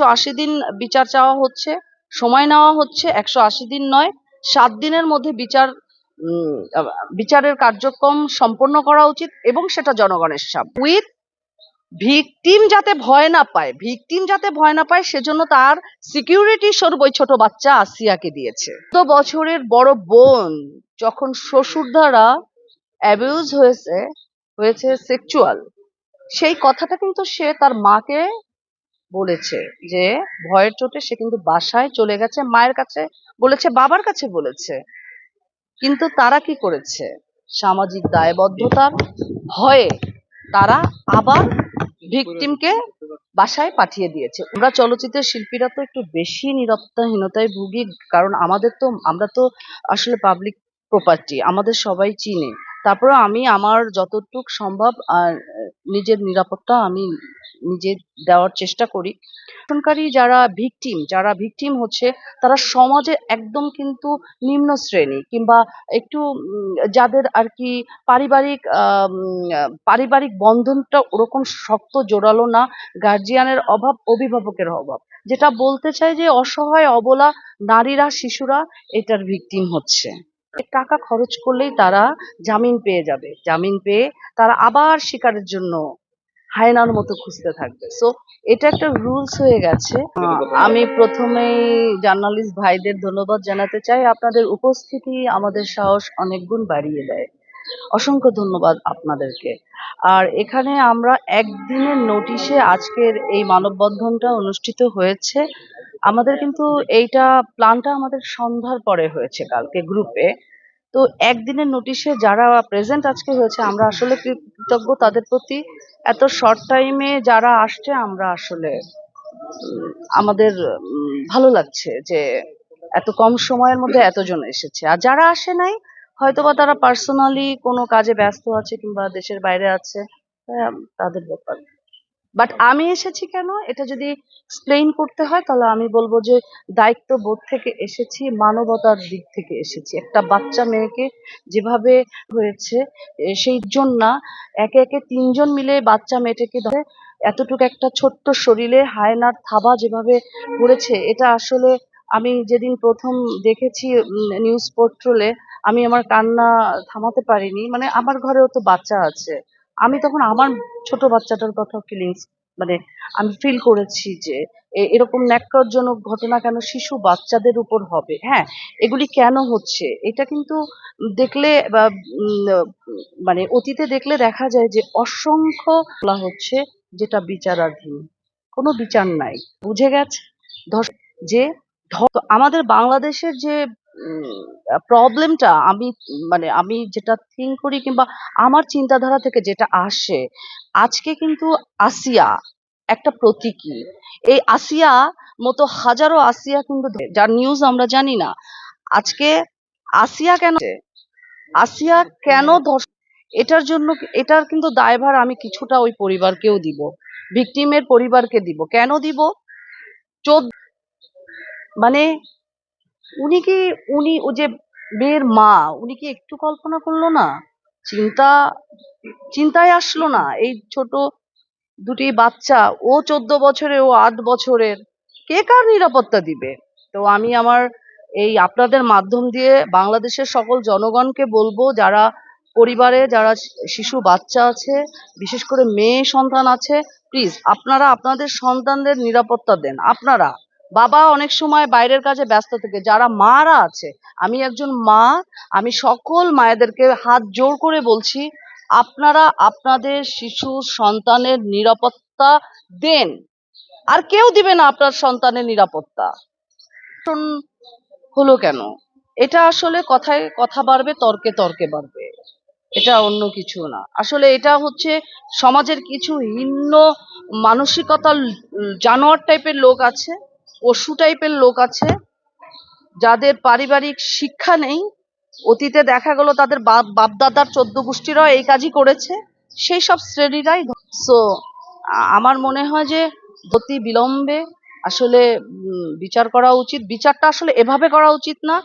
একশো আশি দিন বিচার চাওয়া হচ্ছে, সময় নেওয়া হচ্ছে একশো আশি দিন নয়, সাত দিনের মধ্যে বিচার বিচারের কার্যক্রম সম্পন্ন করা উচিত এবং সেটা জনগণের সামনে। উইথ ভিকটিম যাতে ভয় না পায় ভিকটিম যাতে ভয় না পায় সেজন্য তার সিকিউরিটি স্বরূপ ওই ছোট বাচ্চা আসিয়াকে দিয়েছে। তো বছরের বড় বোন যখন শ্বশুর দ্বারা অ্যাবিউজ হয়েছে হয়েছে সেক্সুয়াল সেই কথাটা কিন্তু সে তার মাকে বলেছে যে, ভয়ের চোটে সে কিন্তু বাসায় চলে গেছে, মায়ের কাছে বলেছে, বাবার কাছে বলেছে। কিন্তু তারা কি করেছে? সামাজিক দায়বদ্ধতার ভয়ে তারা আবার ভিকটিমকে বাসায় পাঠিয়ে দিয়েছে। আমরা চলচ্চিত্রের শিল্পীরা তো একটু বেশি নিরাপত্তাহীনতায় ভুগি, কারণ আমাদের তো, আমরা তো আসলে পাবলিক প্রপার্টি আমাদের সবাই চিনে। তারপরে আমি আমার যতটুক সম্ভব আর নিজের নিরাপত্তা আমি নিজে দেওয়ার চেষ্টা করি। আক্রমণকারী যারা ভিকটিম যারা ভিকটিম হচ্ছে, তারা সমাজে একদম কিন্তু নিম্ন শ্রেণি কিংবা একটু যাদের আর কি পারিবারিক পারিবারিক বন্ধনটা ওরকম শক্ত, জোরালো না গার্জিয়ানের অভাব, অভিভাবকের অভাব। যেটা বলতে চাই যে অসহায়, অবলা নারীরা, শিশুরা এটার ভিকটিম হচ্ছে। টাকা খরচ করলেই তারা জামিন পেয়ে যাবে। জামিন পেয়ে তারা আবার শিকারের জন্য হায়নার মতো খুঁজতে থাকবে। সো এটা একটা রুলস হয়ে গেছে। আমি প্রথমেই জার্নালিস্ট ভাইদের ধন্যবাদ জানাতে চাই। আপনাদের উপস্থিতি আমাদের সাহস অনেক গুণ বাড়িয়ে দেয়। অসংখ্য ধন্যবাদ আপনাদেরকে। আর এখানে আমরা একদিনের নোটিশে আজকের এই মানববন্ধনটা অনুষ্ঠিত হয়েছে। আমাদের কিন্তু এইটা প্ল্যানটা আমাদের সন্ধ্যার পরে হয়েছে কালকে গ্রুপে তো একদিনের নোটিশে যারা প্রেজেন্ট আজকে হয়েছে আমরা আসলে কৃতজ্ঞ তাদের প্রতি। এত শর্ট টাইমে যারা আসছে আমরা আসলে আমাদের ভালো লাগছে যে এত কম সময়ের মধ্যে এতজন এসেছে। আর যারা আসে নাই হয়তোবা তারা পার্সোনালি কোনো কাজে ব্যস্ত আছে কিংবা দেশের বাইরে আছে আহ, তাদের ব্যাপার। বাট আমি এসেছি কেন? এটা যদি এক্সপ্লেইন করতে হয় তাহলে আমি বলব যে দায়িত্ববোধ থেকে এসেছি মানবতার দিক থেকে এসেছি। একটা বাচ্চা মেয়েকে যেভাবে হয়েছে সেই জন্য না একে একে তিনজন মিলে বাচ্চা মেয়েটাকে ধরে এতটুকু একটা ছোট্ট শরীরে হায়নার থাবা যেভাবে পড়েছে এটা আসলে আমি যেদিন প্রথম দেখেছি নিউজ পোর্ট্রোলে আমি আমার কান্না থামাতে পারিনি। মানে আমার ঘরেও তো বাচ্চা আছে। আমি তখন আমার ছোট বাচ্চাটার কথা ফিলিংস মানে আমি ফিল করেছি যে এরকম ন্যাক্কারজনক ঘটনা কেন শিশু বাচ্চাদের উপর হবে? হ্যাঁ এগুলি কেন হচ্ছে? এটা কিন্তু দেখলে বা মানে অতীতে দেখলে দেখা যায় যে অসংখ্য বলা হচ্ছে যেটা বিচারাধীন। কোনো বিচার নাই। বুঝে গেছে? যে আমাদের বাংলাদেশের যে প্রবলেমটা আমি মানে আমি যেটা থিঙ্ক করি কিংবা আমার চিন্তাধারা থেকে যেটা আসে আজকে কিন্তু আসিয়া একটা প্রতীকী। এই আসিয়া মতো হাজারো আসিয়া কিন্তু ধ- যার নিউজ আমরা জানি না। আজকে আসিয়া কেন আসিয়া কেন ধর্ষ এটার জন্য এটার কিন্তু দায়ভার আমি কিছুটা ওই পরিবারকেও দিব। ভিকটিমের পরিবারকে দিব। কেন দিব? চোদ্দ মানে উনি কি, উনি ও যে মেয়ের মা, উনি কি একটু কল্পনা করল না? চিন্তা, চিন্তায় আসলো না? এই ছোট দুটি বাচ্চা, ও চোদ্দ বছরে, ও আট বছরের, কে কার নিরাপত্তা দিবে? তো আমি আমার এই আপনাদের মাধ্যম দিয়ে বাংলাদেশের সকল জনগণকে বলব, যারা পরিবারে যারা শিশু বাচ্চা আছে, বিশেষ করে মেয়ে সন্তান আছে প্লিজ আপনারা আপনাদের সন্তানদের নিরাপত্তা দেন। আপনারা বাবা অনেক সময় বাইরের কাজে ব্যস্ত থেকে। যারা মারা আছে, আমি একজন মা, আমি সকল মায়েদেরকে হাত জোর করে বলছি, আপনারা আপনাদের শিশু সন্তানের নিরাপত্তা দেন। আর কেউ দিবে না আপনার সন্তানের নিরাপত্তা। হলো কেন? এটা আসলে কথায় কথা বাড়বে, তর্কে তর্কে বাড়বে। এটা অন্য কিছু না। আসলে এটা হচ্ছে সমাজের কিছু হিন্ন মানসিকতার জানোয়ার টাইপের লোক আছে। পশু টাইপের লোক আছে, যাদের পারিবারিক শিক্ষা নেই। অতীতে দেখা গেল তাদের বাপ বাপদাদার চোদ্দ গোষ্ঠীরাও এই কাজই করেছে। সেই সব শ্রেণীরাই সো আমার মনে হয় যে অতি বিলম্বে আসলে বিচার করা উচিত। বিচারটা আসলে এভাবে করা উচিত না